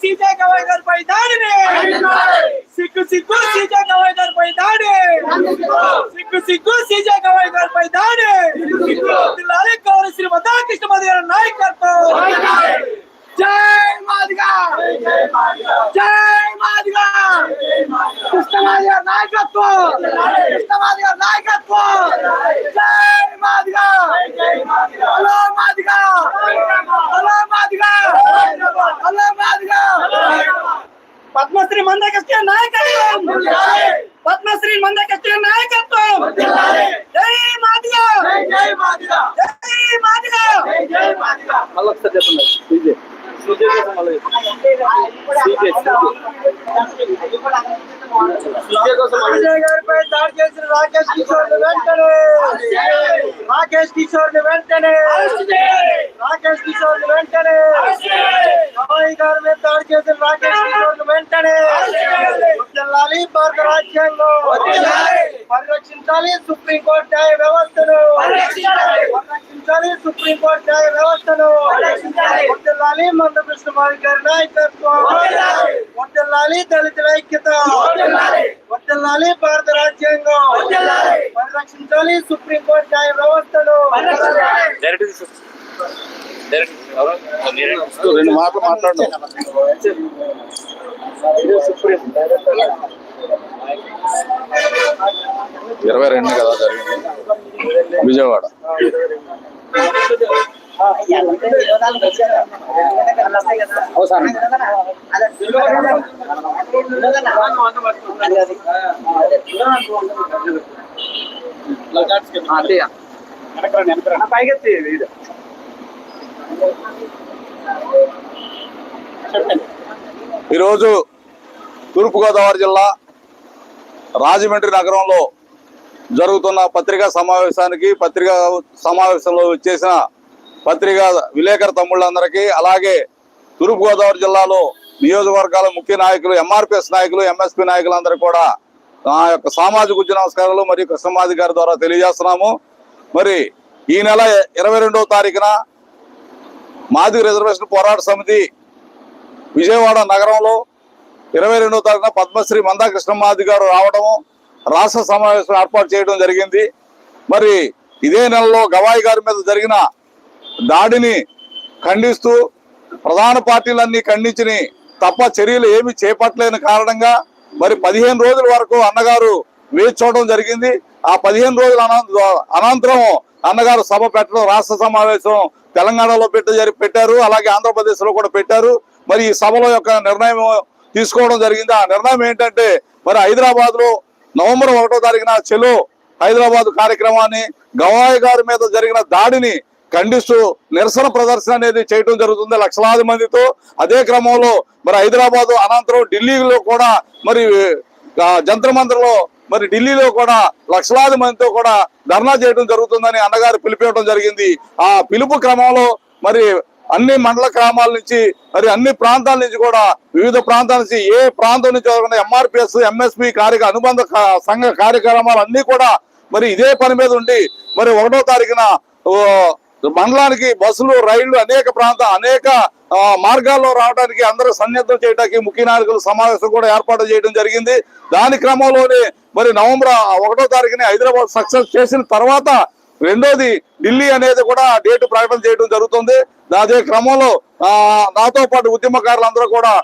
CJ Gavai గారిపై దాడిని సిగ్గు సిగ్గు సీజే గవాయ్ గారిపై దాడి సిగ్గు సిగ్గు సీజే గవాయ్ గారిపై దాడి జిల్లాలి కౌర శ్రీ మతాకృష్ణ మది గారి నాయకత్వం జై మాదిగా జై మాదిగా కృష్ణమాది గారి నాయకత్వం కృష్ణమాది గారి నాయకత్వం अलग से देता मैं सीधे सीधे को संभालो सीधे सीधे सीधे को संभालो राकेश किशोर वेंटने राकेश किशोर वेंटने राकेश किशोर वेंटने हवाई घर में तारकेश राकेश किशोर वेंटने लाली पर राज्यांगो పరిరక్షించాలి సుప్రీంకోర్టు న్యాయ వ్యవస్థను. పరిరక్షించాలి. సుప్రీంకోర్టు న్యాయ వ్యవస్థను. మందకృష్ణ మాది గారి నాయకత్వం. వర్ధిల్లాలి దళితుల ఐక్యత. వర్ధిల్లాలి భారత రాజ్యాంగం. పరిరక్షించాలి సుప్రీంకోర్టు న్యాయ వ్యవస్థను. రెండు మాటలు మాట్లాడడం ఇరవై రెండు కదా జరిగింది. విజయవాడ. పైకెత్తి ఈరోజు తూర్పుగోదావరి జిల్లా రాజమండ్రి నగరంలో జరుగుతున్న పత్రికా సమావేశానికి పత్రికా సమావేశంలో వచ్చేసిన పత్రికా విలేకరు తమ్ముళ్ళందరికీ అలాగే తూర్పుగోదావరి జిల్లాలో నియోజకవర్గాల ముఖ్య నాయకులు ఎంఆర్పిఎస్ నాయకులు ఎంఎస్పి నాయకులందరూ కూడా నా యొక్క సామాజిక ఉద్య నమస్కారాలు మరియు కృష్ణమాది గారి ద్వారా తెలియజేస్తున్నాము. మరి ఈ నెల ఇరవై రెండవ తారీఖున మాదిగ రిజర్వేషన్ పోరాట సమితి విజయవాడ నగరంలో ఇరవై రెండవ తారీఖున పద్మశ్రీ మందా కృష్ణమాది గారు రావడము రాష్ట్ర సమావేశం ఏర్పాటు చేయడం జరిగింది. మరి ఇదే నెలలో గవాయి గారి మీద జరిగిన దాడిని ఖండిస్తూ ప్రధాన పార్టీలన్నీ ఖండించిని తప్ప చర్యలు ఏమి చేపట్టలేని కారణంగా మరి పదిహేను రోజుల వరకు అన్నగారు వేచి చూడడం జరిగింది. ఆ పదిహేను రోజుల అనంత- అనంతరం అన్నగారు సభ పెట్టడం రాష్ట్ర సమావేశం తెలంగాణలో పెట్ట పెట్టారు. అలాగే ఆంధ్రప్రదేశ్లో కూడా పెట్టారు. మరి ఈ సభలో యొక్క నిర్ణయం తీసుకోవడం జరిగింది. ఆ నిర్ణయం ఏంటంటే మరి హైదరాబాద్లో నవంబర్ ఒకటో తారీఖున చెలో హైదరాబాద్ కార్యక్రమాన్ని గవాయి గారి మీద జరిగిన దాడిని ఖండిస్తూ నిరసన ప్రదర్శన అనేది చేయడం జరుగుతుంది లక్షలాది మందితో. అదే క్రమంలో మరి హైదరాబాద్ అనంతరం ఢిల్లీలో కూడా మరి జంత్ర మంత్రలో మరి ఢిల్లీలో కూడా లక్షలాది మందితో కూడా ధర్నా చేయడం జరుగుతుందని అన్నగారు పిలిపివ్వడం జరిగింది. ఆ పిలుపు క్రమంలో మరి అన్ని మండల గ్రామాల నుంచి మరి అన్ని ప్రాంతాల నుంచి కూడా వివిధ ప్రాంతాల నుంచి ఏ ప్రాంతం నుంచి ఎంఆర్పిఎస్ ఎంఎస్పి కార్య అనుబంధ సంఘ కార్యక్రమాలు అన్ని కూడా మరి ఇదే పని మీద ఉండి మరి ఒకటో తారీఖున ఓ, మండలానికి బస్సులు రైళ్ళు అనేక ప్రాంత అనేక మార్గాల్లో రావడానికి అందరూ సన్నిహితం చేయడానికి ముఖ్య నాయకులు సమావేశం కూడా ఏర్పాటు చేయడం జరిగింది. దాని క్రమంలోనే మరి నవంబర్ ఒకటో తారీఖుని హైదరాబాద్ సక్సెస్ చేసిన తర్వాత రెండోది ఢిల్లీ అనేది కూడా డేట్ ప్రకటన చేయడం జరుగుతుంది. అదే క్రమంలో నాతో పాటు ఉద్యమకారులందరూ కూడా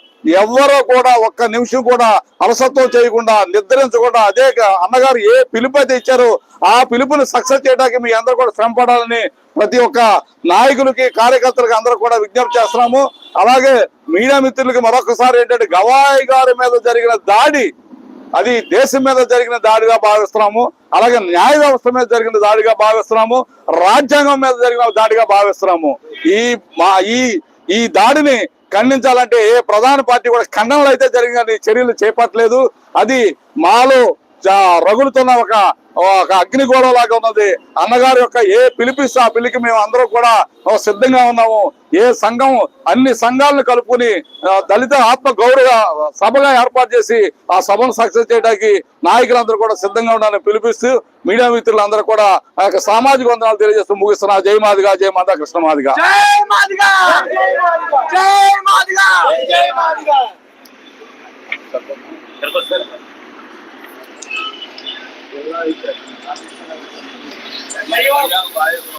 ఎవ్వరూ కూడా ఒక్క నిమిషం కూడా అలసత్వం చేయకుండా నిద్రించకుండా అదే అన్నగారు ఏ పిలుపు అయితే ఇచ్చారో ఆ పిలుపుని సక్సెస్ చేయడానికి మీ అందరూ కూడా శ్రమ పడాలని ప్రతి ఒక్క నాయకులకి కార్యకర్తలకి అందరూ కూడా విజ్ఞప్తి చేస్తున్నాము. అలాగే మీడియా మిత్రులకి మరొకసారి ఏంటంటే గవాయి గారి మీద జరిగిన దాడి అది దేశం మీద జరిగిన దాడిగా భావిస్తున్నాము అలాగే న్యాయ వ్యవస్థ మీద జరిగిన దాడిగా భావిస్తున్నాము రాజ్యాంగం మీద జరిగిన దాడిగా భావిస్తున్నాము. ఈ మా ఈ ఈ దాడిని ఖండించాలంటే ఏ ప్రధాన పార్టీ కూడా ఖండనలు అయితే జరిగిన చర్యలు చేపట్టలేదు. అది మాలో రగులుతున్న ఒక ఒక అగ్నిగోళం లాగా ఉన్నది. అన్నగారి యొక్క ఏ పిలిపిస్తే ఆ పిలికి మేము అందరం కూడా సిద్ధంగా ఉన్నాము. ఏ సంఘం అన్ని సంఘాలను కలుపుకుని దళిత ఆత్మ గౌరవ సభగా ఏర్పాటు చేసి ఆ సభను సక్సెస్ చేయడానికి నాయకులందరూ కూడా సిద్ధంగా ఉండాలని పిలిపిస్తూ మీడియా మిత్రులందరూ కూడా ఆ యొక్క సామాజిక వందనాలు తెలియజేస్తూ ముగిస్తున్నా. జై మాదిగా జై మాతా కృష్ణ మాదిగా. జై మాదిగా! జై మాదిగా! జై మాదిగా! Ahí va.